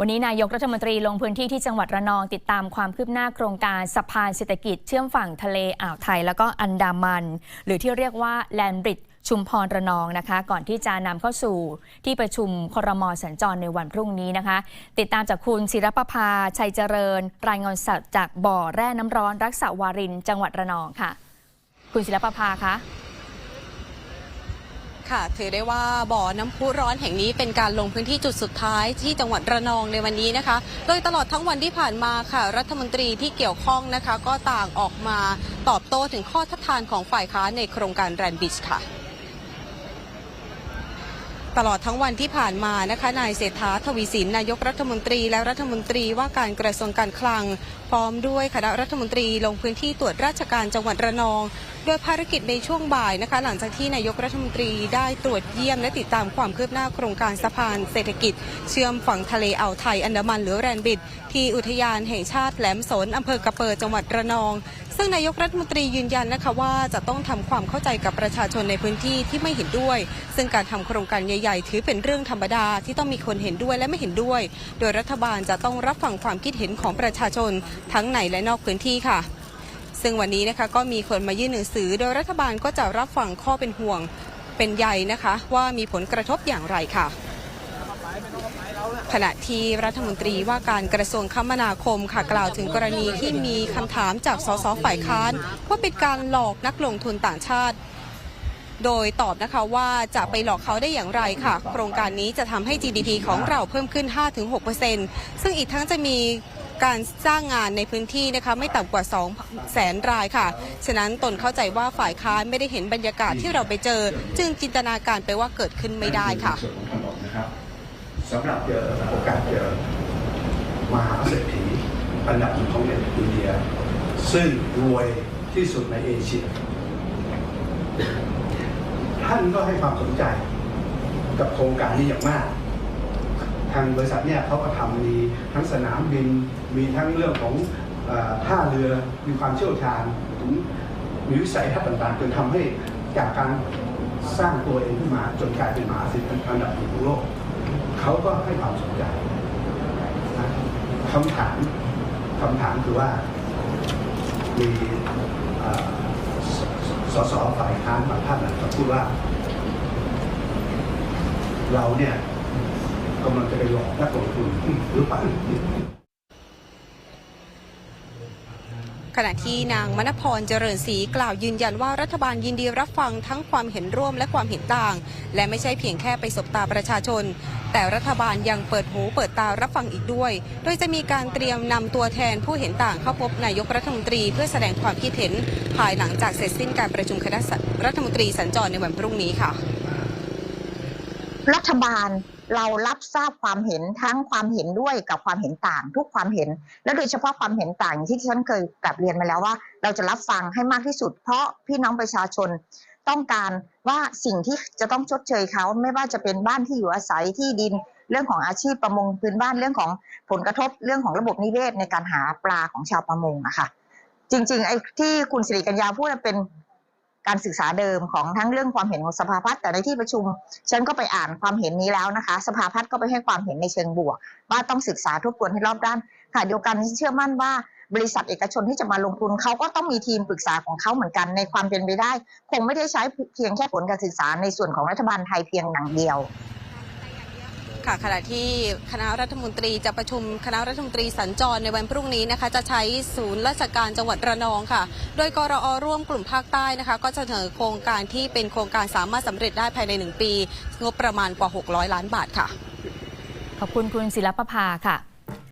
วันนี้นายกรัฐมนตรีลงพื้นที่ที่จังหวัดระนองติดตามความคืบหน้าโครงการสะพานเศรษฐกิจเชื่อมฝั่งทะเลอ่าวไทย แล้วก็อันดามัน หรือที่เรียกว่าแลนบริดชุมพรระนองนะคะ ก่อนที่จะนำเข้าสู่ที่ประชุมครมสัญจรในวันพรุ่งนี้นะคะ ติดตามจากคุณศิรประภาชัยเจริญ รายงานสดจากบ่อแร่น้ำร้อน รักษาวารินจังหวัดระนองค่ะ คุณศิรประภาคะ ค่ะ ถือได้ว่าบ่อน้ำพุร้อนแห่งนี้เป็นการลงพื้นที่จุดสุดท้ายที่จังหวัดระนองในวันนี้นะคะ โดยตลอดทั้งวันที่ผ่านมาค่ะ รัฐมนตรีที่เกี่ยวข้องนะคะ ก็ต่างออกมาตอบโต้ถึงข้อทัดทานของฝ่ายค้านในโครงการแรนบิชค่ะ ตลอดทั้งวันที่ผ่านมานะคะนายเศรษฐาทวีสินนายกรัฐมนตรีและรัฐมนตรีว่าการกระทรวงการคลัง พร้อมด้วยคณะรัฐมนตรีลงพื้นที่ตรวจราชการจังหวัดระนอง โดยภารกิจในช่วงบ่ายนะคะ หลังจากที่นายกรัฐมนตรีได้ตรวจเยี่ยมและติดตามความคืบหน้าโครงการสะพานเศรษฐกิจ เชื่อมฝั่งทะเลอ่าวไทยอันดามันหรือแรนบิด ที่อุทยานแห่งชาติแหลมสนอำเภอกระเปิดจังหวัดระนอง ซึ่งนายกรัฐมนตรียืนยันนะคะว่าจะต้องทำความเข้าใจกับประชาชนในพื้นที่ที่ไม่เห็นด้วย ซึ่งการทำโครงการใหญ่ๆ ถือเป็นเรื่องธรรมดาที่ต้องมีคนเห็นด้วยและไม่เห็นด้วย โดยรัฐบาลจะต้องรับฟังความคิดเห็นของประชาชนทั้งในและนอกพื้นที่ค่ะ ซึ่งวันนี้นะคะก็มีคนมายื่นหนังสือ โดยรัฐบาลก็จะรับฟังข้อเป็นห่วงเป็นใยนะคะ ว่ามีผลกระทบอย่างไรค่ะ ขณะที่รัฐมนตรีว่าการกระทรวงคมนาคมค่ะกล่าวถึงกรณีที่มีคำถามจากสสฝ่ายค้านว่าเป็นการหลอกนักลงทุนต่างชาติ โดยตอบนะคะว่าจะไปหลอกเขาได้อย่างไรค่ะ โครงการนี้จะทำให้ GDP ของเราเพิ่มขึ้น 5-6%ซึ่งอีกทั้งจะมีการสร้างงานในพื้นที่นะคะไม่ต่ำกว่า 2 แสนรายค่ะ ฉะนั้นตนเข้าใจว่าฝ่ายค้านไม่ได้เห็นบรรยากาศที่เราไปเจอ จึงจินตนาการไปว่าเกิดขึ้นไม่ได้ค่ะ สำหรับเจอโอกาสเจอมหาเศรษฐีอันดับหนึ่งของอินเดีย ซึ่งรวยที่สุดในเอเชีย ท่านก็ให้ความสนใจกับโครงการนี้อย่างมาก ทางบริษัทเนี่ยเขาก็ทำมีทั้งสนามบิน มีทั้งเรื่องของท่าเรือ มีความเชี่ยวชาญถึงมีวิสัยทัศน์ต่างๆจนทำให้จากการสร้างตัวเองขึ้นมาจนกลายเป็นมหาเศรษฐีอันดับหนึ่งของโลก เขาก็ให้ความสนใจนะคำถามคำถามคือว่ามีสสสฝ่ายค้านบางท่านนะครับพูดว่า เราเนี่ยกำลังจะไปหลอกนักลงทุนหรือเปล่าขณะที่นางมณพรเจริญศรีกล่าวยืนยันว่ารัฐบาลยินดีรับฟังทั้งความเห็นร่วมและความเห็นต่าง และไม่ใช่เพียงแค่ไปสบตาประชาชน แต่รัฐบาลยังเปิดหูเปิดตารับฟังอีกด้วย โดยจะมีการเตรียมนำตัวแทนผู้เห็นต่างเข้าพบนายกรัฐมนตรีเพื่อแสดงความคิดเห็น ภายหลังจากเสร็จสิ้นการประชุมคณะรัฐมนตรีสัญจรในวันพรุ่งนี้ค่ะ รัฐบาลเรารับทราบความเห็นทั้งความเห็นด้วยกับความเห็นต่าง ทุกความเห็น และโดยเฉพาะความเห็นต่างที่ที่ฉันเคยกลับเรียนมาแล้วว่า เราจะรับฟังให้มากที่สุด เพราะพี่น้องประชาชน ต้องการว่าสิ่งที่จะต้องชดเชยเขาไม่ว่าจะเป็นบ้านที่อยู่อาศัยที่ดินเรื่องของอาชีพประมงพื้นบ้านเรื่องของผลกระทบเรื่องของระบบนิเวศในการหาปลาของชาวประมงอะค่ะ จริงๆไอ้ที่คุณสิริกัญญาพูดเป็นการศึกษาเดิมของทั้งเรื่องความเห็นของสภาพัฒน์แต่ในที่ประชุม ฉันก็ไปอ่านความเห็นนี้แล้วนะคะ สภาพัฒน์ก็ไปให้ความเห็นในเชิงบวก ว่าต้องศึกษาทบทวนให้รอบด้านค่ะเดียวกันเชื่อมั่นว่า บริษัทเอกชนที่จะมาลงทุนเขาก็ต้องมีทีมปรึกษาของเขาเหมือนกันในความเป็นไปได้ คงไม่ได้ใช้เพียงแค่ผลการศึกษาในส่วนของรัฐบาลไทยเพียงอย่างเดียวค่ะขณะที่คณะรัฐมนตรีจะประชุมคณะรัฐมนตรีสัญจรในวันพรุ่งนี้นะคะ จะใช้ศูนย์ราชการจังหวัดระนองค่ะ โดยกรอร่วมกลุ่มภาคใต้นะคะ ก็จะเสนอโครงการที่เป็นโครงการสามารถสำเร็จได้ภายใน 1 ปี งบประมาณกว่า 600 ล้านบาทค่ะ ขอบคุณคุณศิรประภาค่ะ